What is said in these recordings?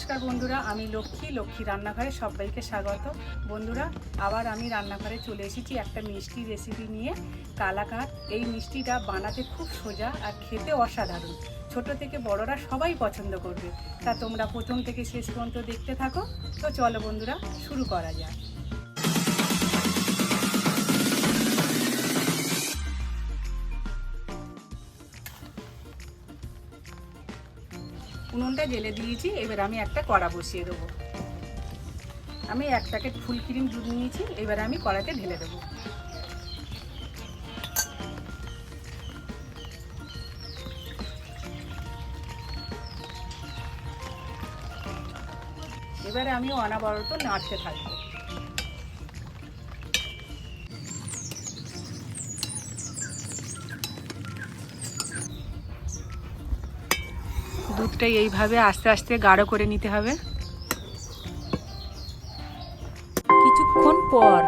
নমস্কার বন্ধুরা, আমি লক্ষ্মী লক্ষ্মী রান্নাঘরে সবাইকে স্বাগত। বন্ধুরা, আবার আমি রান্নাঘরে চলে এসেছি একটা মিষ্টি রেসিপি নিয়ে। কালাকার এই মিষ্টিটা বানাতে খুব সোজা আর খেতে অসাধারণ। ছোট থেকে বড়রা সবাই পছন্দ করবে। তা তোমরা প্রথম থেকে শেষ পর্যন্ত দেখতে থাকো। তো চলো বন্ধুরা, শুরু করা যাক। উনুনটা জেলে দিয়েছি, এবার আমি একটা কড়া বসিয়ে দেবো। আমি এক প্যাকেট ফুল ক্রিম দুধ নিয়েছি, এবার আমি কড়াতে ঢেলে দেবো। এবারে আমি অনাবরত নাড়তে থাকব। দুধটা এইভাবে আস্তে আস্তে গাঢ় করে নিতে হবে। কিছুক্ষণ পর।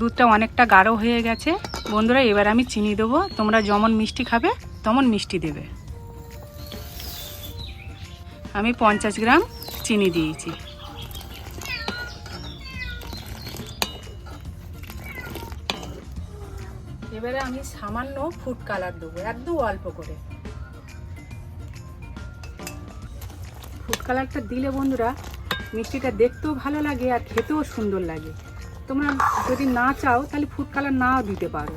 দুধটা অনেকটা গাঢ় হয়ে গেছে। বন্ধুরা, এবার আমি চিনি দেবো। তোমরা যেমন মিষ্টি খাবে, তেমন মিষ্টি দেবে। আমি পঞ্চাশ গ্রাম চিনি দিয়েছি। এবারে আমি সামান্য ফুড কালার দেবো, একদম অল্প করে। কালারটা দিলে বন্ধুরা মিষ্টিটা দেখতেও ভালো লাগে আর খেতেও সুন্দর লাগে। তোমরা যদি না চাও, তাহলে ফুড কালার নাও দিতে পারো।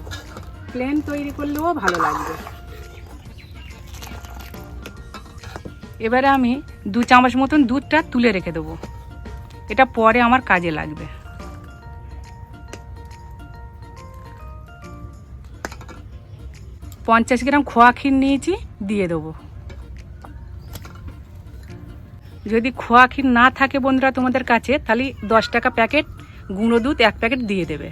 প্লেন তৈরি করলেও ভালো লাগবে। এবারে আমি দু চামচ মতন দুধটা তুলে রেখে দেবো। এটা পরে আমার কাজে লাগবে। পঞ্চাশ গ্রাম খোয়া ক্ষীর নিয়েছি, দিয়ে দেবো। যদি খোয়া ক্ষীর না থাকে বন্ধুরা তোমাদের কাছে, তাহলে দশ টাকা প্যাকেট গুঁড়ো দুধ এক প্যাকেট দিয়ে দেবে।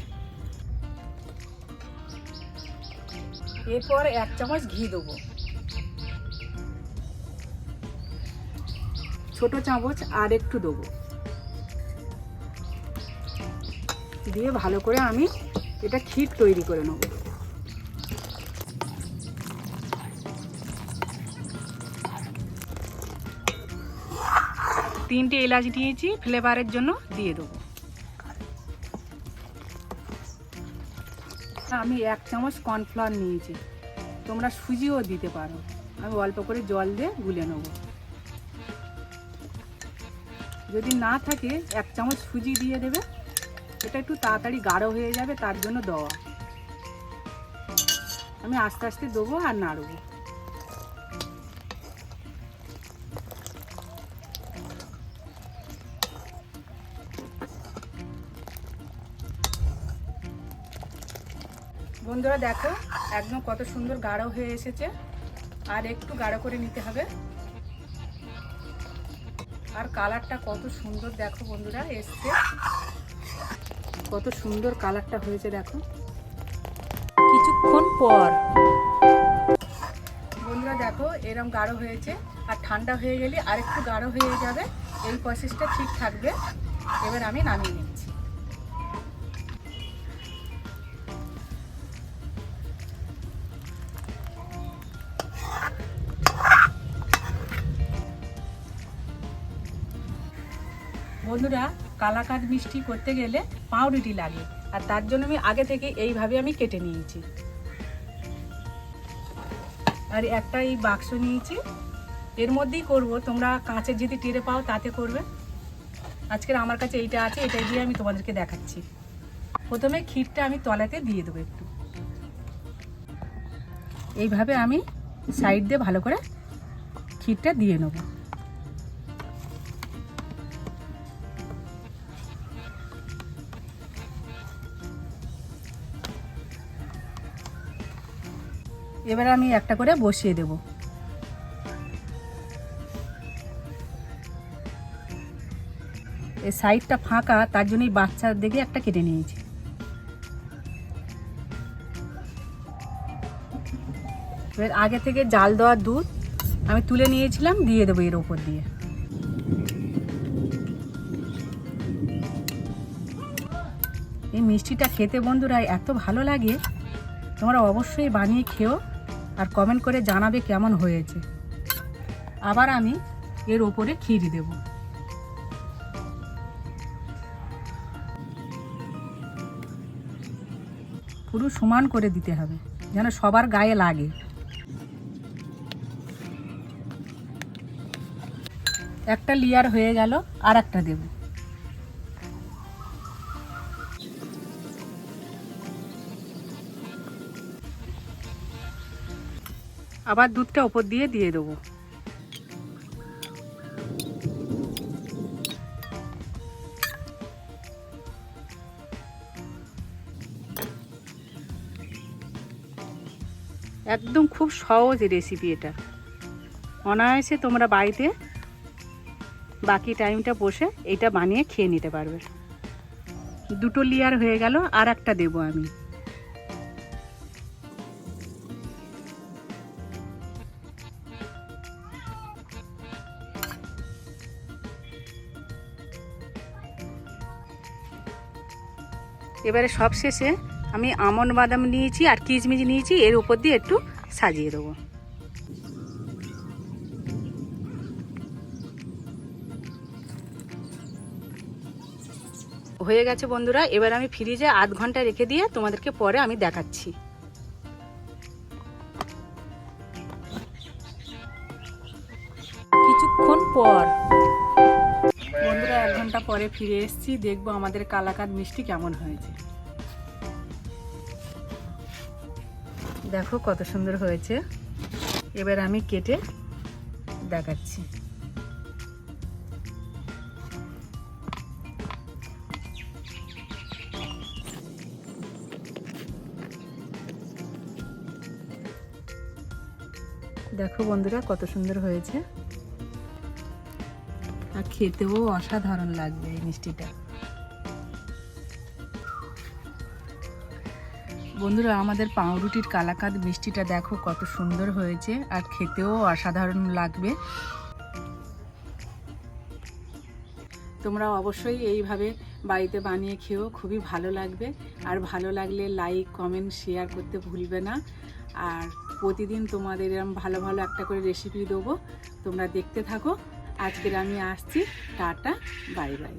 এরপর এক চামচ ঘি দেবো। ছোট চামচ আর একটু দেবো। দিয়ে ভালো করে আমি এটা ক্ষীর তৈরি করে নেব। তিনটে এলাচ দিয়েছি, ফ্লেভারের জন্য দিয়ে দেবো। আমি এক চামচ কর্নফ্লাওয়ার নিয়েছি। তোমরা সুজিও দিতে পারো। আমি অল্প করে জল দিয়ে গুলে নেব। যদি না থাকে, এক চামচ সুজি দিয়ে দেবে। এটা একটু তাড়াতাড়ি গাঢ় হয়ে যাবে, তার জন্য দেওয়া। আমি আস্তে আস্তে দেবো আর নাড়বো। বন্ধুরা দেখো, একদম কত সুন্দর গাঢ় হয়ে এসেছে। আর একটু গাঢ় করে নিতে হবে। আর কালারটা কত সুন্দর দেখো বন্ধুরা, এসছে। কত সুন্দর কালারটা হয়েছে দেখো। কিছুক্ষণ পর। বন্ধুরা দেখো, এরম গাঢ় হয়েছে। আর ঠান্ডা হয়ে গেলে আরেকটু গাঢ় হয়ে যাবে। এই প্রসেসটা ঠিক থাকবে। এবার আমি নামিয়ে নিচ্ছি বন্ধুরা, কালাকাদ মিষ্টি করতে গেলে পাউরুটি লাগে, আর তার জন্য আমি আগে থেকে এইভাবে আমি কেটে নিয়েছি। আর একটা এই বাক্স নিয়েছি। এর মধ্যেই করব, তোমরা কাঁচের যদি টেরে পাও তাতে করবে। আজকের আমার কাছে এইটা আছে এটা দিয়ে আমি তোমাদেরকে দেখাচ্ছি। প্রথমে ক্ষীরটা আমি তলাতে দিয়ে দেবো একটু। এইভাবে আমি সাইড দিয়ে ভালো করে ক্ষীরটা দিয়ে নেব। এবার আমি একটা করে বসিয়ে দেব। এই সাইডটা ফাঁকা, তার জন্যই বাচ্চার দিকে একটা কেটে নিয়েছি। এবার আগে থেকে জাল দেওয়ার দুধ আমি তুলে নিয়েছিলাম, দিয়ে দেবো এর ওপর দিয়ে। এই মিষ্টিটা খেতে বন্ধুরা এত ভালো লাগে, তোমরা অবশ্যই বানিয়ে খেও। আর কমেন্ট করে জানাবে কেমন হয়েছে। আবার আমি এর ওপরে ক্ষীর দেব। পুরো সমান করে দিতে হবে, যেন সবার গায়ে লাগে। একটা লেয়ার হয়ে গেল আর একটা দেব। আবার দুধটা ওপর দিয়ে দিয়ে দেবো। একদম খুব সহজ রেসিপি এটা। অনায়াসে তোমরা বাড়িতে বাকি টাইমটা বসে এটা বানিয়ে খেয়ে নিতে পারবে। দুটো লেয়ার হয়ে গেল, আর একটা দেবো আমি। এবারে সব শেষে আমি আমন বাদাম নিয়েছি আর কিচমিচ নিয়েছি, এর উপর দিয়ে একটু সাজিয়ে দেবো। হয়ে গেছে বন্ধুরা, এবার আমি ফ্রিজে আধ ঘণ্টা রেখে দিয়ে তোমাদেরকে পরে আমি দেখাচ্ছি। কিছুক্ষণ পর। পরে ফিরে এসেছি, দেখব আমাদের কালাকাদ মিষ্টি কেমন হয়েছে। দেখো কত সুন্দর হয়েছে। এবার আমি কেটে দেখাচ্ছি। দেখো বন্ধুরা কত সুন্দর হয়েছে। আর খেতেও অসাধারণ লাগবে এই মিষ্টিটা। বন্ধুরা, আমাদের পাউরুটির কালাকাদ মিষ্টিটা দেখো কত সুন্দর হয়েছে আর খেতেও অসাধারণ লাগবে। তোমরা অবশ্যই এইভাবে বাড়িতে বানিয়ে খেয়েও খুবই ভালো লাগবে। আর ভালো লাগলে লাইক কমেন্ট শেয়ার করতে ভুলবে না। আর প্রতিদিন তোমাদের এরম ভালো ভালো একটা করে রেসিপি দেবো। তোমরা দেখতে থাকো। আজকের আমি আসছি টাটা বাই বাই।